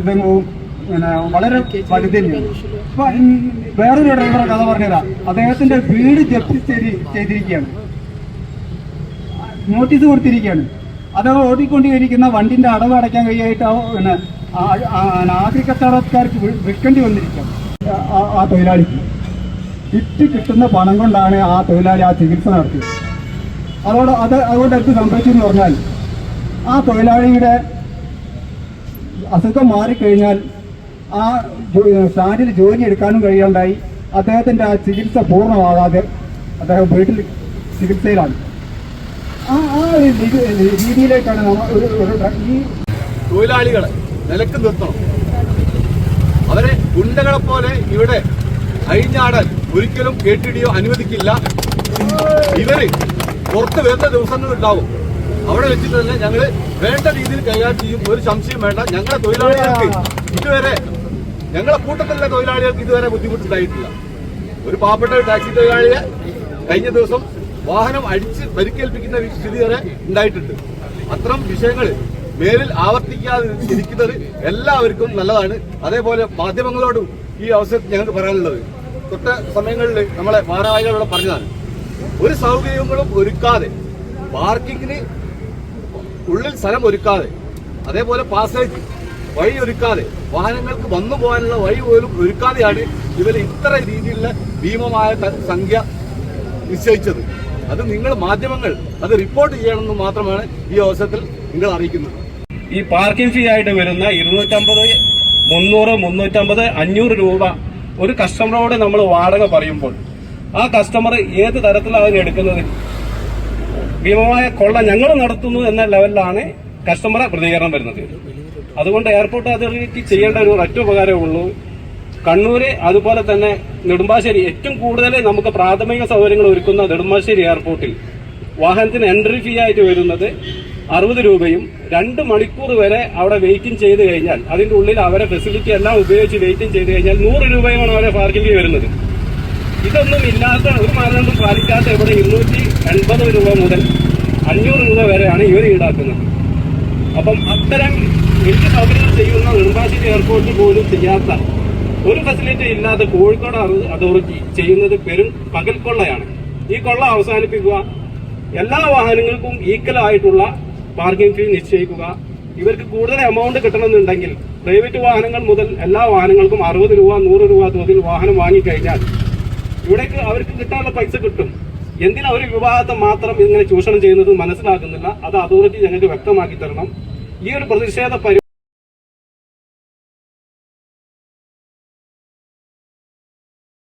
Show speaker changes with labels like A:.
A: പിന്നെ വളരെ വലുതന്നെയാണ് ഇപ്പൊ ഈ വേറൊരു ഡ്രൈവറെ കഥ പറഞ്ഞതാ അദ്ദേഹത്തിന്റെ വീട് ജപ്തി ചെയ്തി ചെയ്തിരിക്കുകയാണ്. നോട്ടീസ് കൊടുത്തിരിക്കുകയാണ്. അദ്ദേഹം ഓടിക്കൊണ്ടിരിക്കുന്ന വണ്ടിന്റെ അടവ് അടയ്ക്കാൻ കഴിയായിട്ട് പിന്നെ ആ- ആ- ആക്രി കച്ചവടക്കാർക്ക് വിൽക്കേണ്ടി വന്നിരിക്കുകയാണ്. ആ- തൊഴിലാളിക്ക്. വിറ്റ് കിട്ടുന്ന പണം കൊണ്ടാണ് ആ തൊഴിലാളി ആ ചികിത്സ നടത്തിയത്. അതോട് അത് അതുകൊണ്ട് എന്ത് സംഭവിച്ചെന്ന് പറഞ്ഞാൽ ആ തൊഴിലാളിയുടെ അസുഖം മാറിക്കഴിഞ്ഞാൽ ആ സ്റ്റാൻഡിൽ ജോലി എടുക്കാനും കഴിയാണ്ടായി അദ്ദേഹത്തിന്റെ ആ ചികിത്സ പൂർണമാകാതെ അദ്ദേഹം വീട്ടിൽ ചികിത്സയിലാണ്. ആ ആ രീതിയിലേക്കാണ് നമ്മൾ ഒരു ഒരു ഈ
B: തൊഴിലാളികളെ നിലയ്ക്ക് നിർത്തണം. അവരെ ഗുണ്ടകളെ പോലെ ഇവിടെ അഴിഞ്ഞാടാൻ ഒരിക്കലും കേട്ടിടിയോ അനുവദിക്കില്ല. ഇവർ പുറത്ത് വരുന്ന ദിവസങ്ങൾ ഉണ്ടാവും അവിടെ വെച്ചിട്ട് തന്നെ ഞങ്ങൾ വേണ്ട രീതിയിൽ കൈകാര്യം ചെയ്യും. ഒരു സംശയം വേണ്ട. ഞങ്ങളുടെ തൊഴിലാളികൾക്ക് ഇതുവരെ ഞങ്ങളെ കൂട്ടത്തിലുള്ള തൊഴിലാളികൾക്ക് ഇതുവരെ ബുദ്ധിമുട്ടുണ്ടായിട്ടില്ല. ഒരു പാവപ്പെട്ട ടാക്സി തൊഴിലാളിയെ കഴിഞ്ഞ ദിവസം വാഹനം അടിച്ച് പരിക്കേൽപ്പിക്കുന്ന സ്ഥിതി വരെ ഉണ്ടായിട്ടുണ്ട്. അത്തരം വിഷയങ്ങൾ മേലിൽ ആവർത്തിക്കാതെ ഇരിക്കുന്നത് എല്ലാവർക്കും നല്ലതാണ്. അതേപോലെ മാധ്യമങ്ങളോടും ഈ അവസരത്തിൽ ഞങ്ങൾക്ക് പറയാനുള്ളത്. തൊട്ട സമയങ്ങളിൽ നമ്മളെ ഭാരവാഹികളോട് പറഞ്ഞതാണ്. ഒരു സൗകര്യങ്ങളും ഒരുക്കാതെ പാർക്കിങ്ങിന് ഉള്ളിൽ സ്ഥലം ഒരുക്കാതെ അതേപോലെ പാസേജ് വഴി ഒരുക്കാതെ വാഹനങ്ങൾക്ക് വന്നു പോകാനുള്ള വഴി പോലും ഒരുക്കാതെയാണ് ഇവർ ഇത്ര രീതിയിലുള്ള ഭീമമായ സംഖ്യ നിശ്ചയിച്ചത്. അത് നിങ്ങൾ മാധ്യമങ്ങൾ അത് റിപ്പോർട്ട് ചെയ്യണമെന്ന് മാത്രമാണ് ഈ അവസരത്തിൽ നിങ്ങൾ അറിയിക്കുന്നത്.
C: ഈ പാർക്കിംഗ് ഫീ ആയിട്ട് വരുന്ന ഇരുന്നൂറ്റമ്പത് മുന്നൂറ് മുന്നൂറ്റമ്പത് അഞ്ഞൂറ് രൂപ ഒരു കസ്റ്റമറോട് നമ്മൾ വാടക പറയുമ്പോൾ ആ കസ്റ്റമർ ഏത് തരത്തിലാണ് എടുക്കുന്നത്? ഭീമമായ കൊള്ള ഞങ്ങൾ നടത്തുന്നു എന്ന ലെവലിലാണ് കസ്റ്റമറെ പ്രതികരണം വരുന്നത്. അതുകൊണ്ട് എയർപോർട്ട് അതോറിറ്റി ചെയ്യേണ്ട ഒരു ഒറ്റ ഉപകാരമേ ഉള്ളൂ. കണ്ണൂര് അതുപോലെ തന്നെ നെടുമ്പാശ്ശേരി ഏറ്റവും കൂടുതൽ നമുക്ക് പ്രാഥമിക സൗകര്യങ്ങൾ ഒരുക്കുന്ന നെടുമ്പാശ്ശേരി എയർപോർട്ടിൽ വാഹനത്തിന് എൻട്രി ഫീ ആയിട്ട് വരുന്നത് അറുപത് രൂപയും രണ്ട് മണിക്കൂർ വരെ അവിടെ വെയിറ്റിംഗ് ചെയ്ത് കഴിഞ്ഞാൽ അതിന്റെ ഉള്ളിൽ അവരെ ഫെസിലിറ്റി എല്ലാം ഉപയോഗിച്ച് വെയിറ്റിംഗ് ചെയ്ത് കഴിഞ്ഞാൽ നൂറ് രൂപയുമാണ് അവരെ പാർക്കിംഗ് വരുന്നത്. ഇതൊന്നും ഇല്ലാത്ത ഒരു മാനദണ്ഡം പാലിക്കാത്ത ഇവിടെ ഇരുന്നൂറ്റി എൺപത് രൂപ മുതൽ അഞ്ഞൂറ് രൂപ വരെയാണ് ഇവർ ഈടാക്കുന്നത്. അപ്പം അത്തരം എനിക്ക് സൗകര്യം ചെയ്യുന്ന നെടുമ്പാശ്ശേരി എയർപോർട്ടിൽ പോലും ചെയ്യാത്ത ഒരു ഫെസിലിറ്റി ഇല്ലാതെ കോഴിക്കോട് അതോറിറ്റി ചെയ്യുന്നത് പെരും പകൽ കൊള്ളയാണ് ഈ കൊള്ള അവസാനിപ്പിക്കുക എല്ലാ വാഹനങ്ങൾക്കും ഈക്വൽ ആയിട്ടുള്ള പാർക്കിംഗ് ഫീ നിശ്ചയിക്കുക. ഇവർക്ക് കൂടുതൽ എമൗണ്ട് കിട്ടണമെന്നുണ്ടെങ്കിൽ പ്രൈവറ്റ് വാഹനങ്ങൾ മുതൽ എല്ലാ വാഹനങ്ങൾക്കും അറുപത് രൂപ നൂറ് രൂപ തോതിൽ വാഹനം വാങ്ങിക്കഴിഞ്ഞാൽ ഇവിടേക്ക് അവർക്ക് കിട്ടാനുള്ള പൈസ കിട്ടും. എന്തിനാ ഒരു വിഭാഗത്തെ മാത്രം ഇങ്ങനെ ചൂഷണം ചെയ്യുന്നത് മനസ്സിലാകുന്നില്ല. അത് അതോറിറ്റി ഞങ്ങൾക്ക് വ്യക്തമാക്കി തരണം. ഈ ഒരു പ്രതിഷേധ പരി